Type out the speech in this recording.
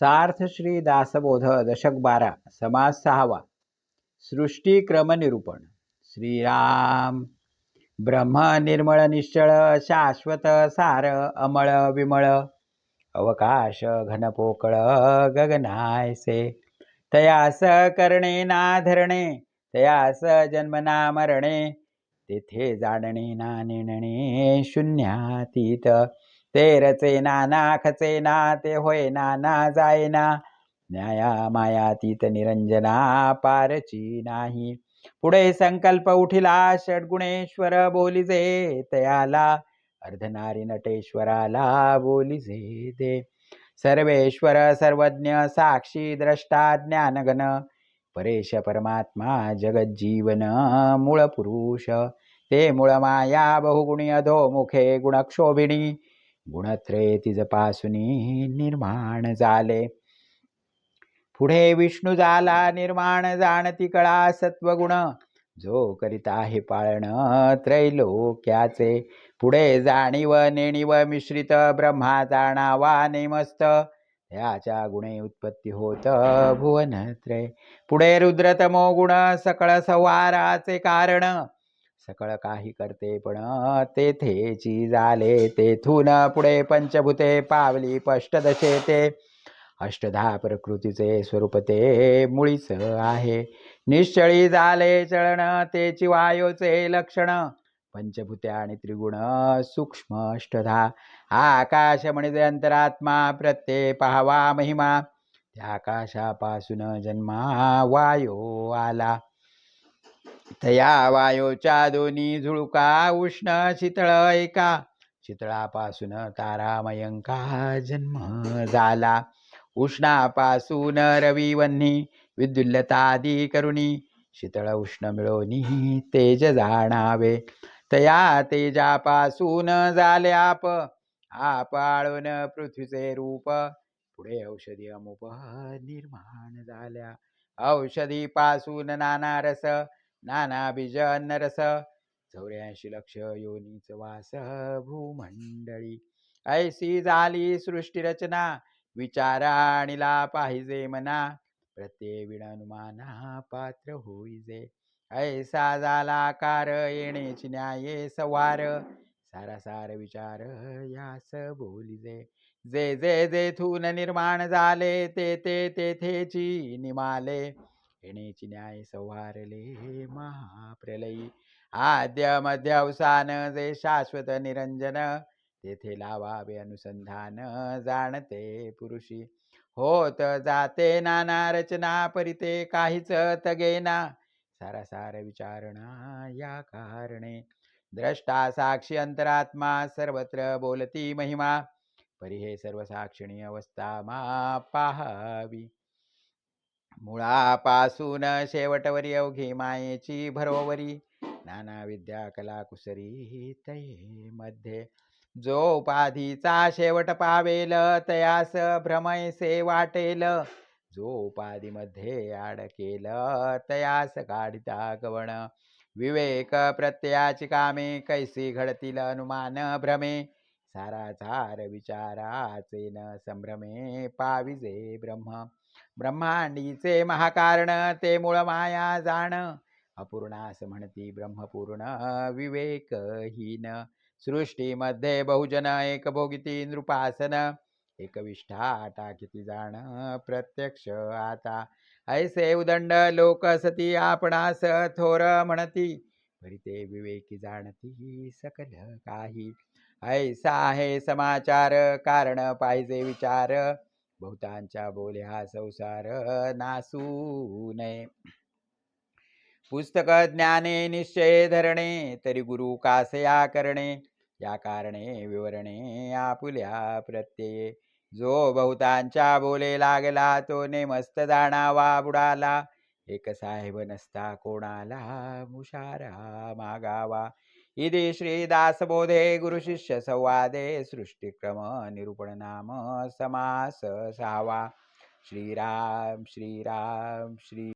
सार्थ श्री दासबोध दशक बारा समास सहावा सृष्टी क्रम निरूपण श्रीराम ब्रह्म निर्मळ निश्चळ शाश्वत सार अमळ विमळ अवकाश घनपोकळ गगनायसे तयास करणे ना धरणे तयास जन्मना मरणे तेथे जाणणे ना नेणणे शून्यातीत ते रचे नाना खचे ना ते होय नाना जायना. न्याया मायातीत निरंजना पारची नाही. पुढे संकल्प उठिला षडगुणेश्वर बोलिजे तयाला अर्धनारी नटेश्वराला बोलिजे दे सर्वेश्वर सर्वज्ञ साक्षी द्रष्टा ज्ञानगण परेश परमात्मा जगज्जीवन मूळ पुरुष. ते मूळ माया बहुगुणी अधोमुखे गुणक्षोभिणी. गुणत्रय तिजपासुनी निर्माण झाले. पुढे विष्णू झाला निर्माण जाणती कळा सत्वगुण. जो करिता आहे पाळण त्रैलोक्याचे. पुढे जाणीव नेणीव मिश्रित ब्रह्मा जाणावा नेमस्त. याच्या गुणे उत्पत्ती होत भुवनत्रय पुढे रुद्रतमो गुण सकळ संवाराचे कारण. सकळ काही करते पण तेथेची झाले तेथून पुढे पंचभूते पावली पष्टदशे ते. अष्टधा प्रकृतीचे स्वरूप ते मुळीच आहे. निश्चळी झाले चळण तेची वायूचे लक्षण. पंचभूते आणि त्रिगुण सूक्ष्म अष्टधा. आकाश म्हणजे अंतरात्मा प्रत्यय पाहावा महिमा. त्या आकाशापासून जन्मा वायो आला. तया वायोच्या दोन्ही झुळका उष्ण शीतळ एका. शीतळापासून तारामयंका जन्म झाला. उष्णापासून रवी वन्ही विद्युल्लतादी करुणी. शीतळ उष्ण मिळवणी तेज जाणावे. तया तेजापासून झाले आप. आपाळून पृथ्वीचे रूप. पुढे औषधी अमुप निर्माण झाल्या. औषधीपासून नाना रस. नाना बीज अन्नरस चौऱ्याऐंशी लक्ष योनीच वास भूमंडळी. ऐसी झाली सृष्टी रचना विचारा पाहिजे मना प्रत्येक विणानुमाना पात्र होईजे. ऐसा झाला कार येण्याची न्याये सवार सारासार विचार यास बोलिजे. जे जे जेथून निर्माण झाले ते ते तेथेची निमाले. येण्याची न्याय सवारले महाप्रलयी. आद्य मध्य अवसान जे शाश्वत निरंजन तेथे लावावे अनुसंधान जाणते पुरुषी. होत जाते नाना रचना परिते काहीच तगेना. सारासार विचारणा या कारणे. द्रष्टा साक्षी अंतरात्मा सर्वत्र बोलती महिमा. परी हे सर्व साक्षिणी अवस्था मा पाहावी. मुळापासून शेवटवरी अवघी मायेची भरोवरी. नाना विद्या कला कुसरी तये मध्ये. जो उपाधीचा शेवट पावेल तयास भ्रमैसे वाटेल. जो उपाधीमध्ये अडकेल तयास काढिता गवण. विवेक प्रत्ययाची कामे कैसी घडतील अनुमान भ्रमे. साराचार विचाराचे न संभ्रमे पाविजे ब्रह्म. ब्रह्मांडीचे महाकारण ते मूळ माया जाण. अपूर्णास म्हणती ब्रह्मपूर्ण विवेकहीन. सृष्टीमध्ये बहुजन एक भोगिती नृपासन. एकविष्ठा टाकिती जाण प्रत्यक्ष आता. ऐसे उदंड लोक सती आपणास थोर म्हणती. परी ते विवेकी जाणती सकल काही. ऐसा आहे समाचार कारण पाहिजे विचार. बहुतांच्या बोले हा संसार नासू नये पुस्तक ज्ञाने निश्चय धरणे तरी गुरु कासया करणे या कारणे विवरणे आपुल्या प्रत्यये. जो बहुतांच्या बोले लागला तो नेमस्त जाणावा बुडाला. एक साहेब नसता कोणाला मुशारा मागावा. इति श्रीदासबोधे गुरुशिष्य संवादे सृष्टिक्रम निरूपण नाम समास सावा। श्रीराम श्रीराम श्री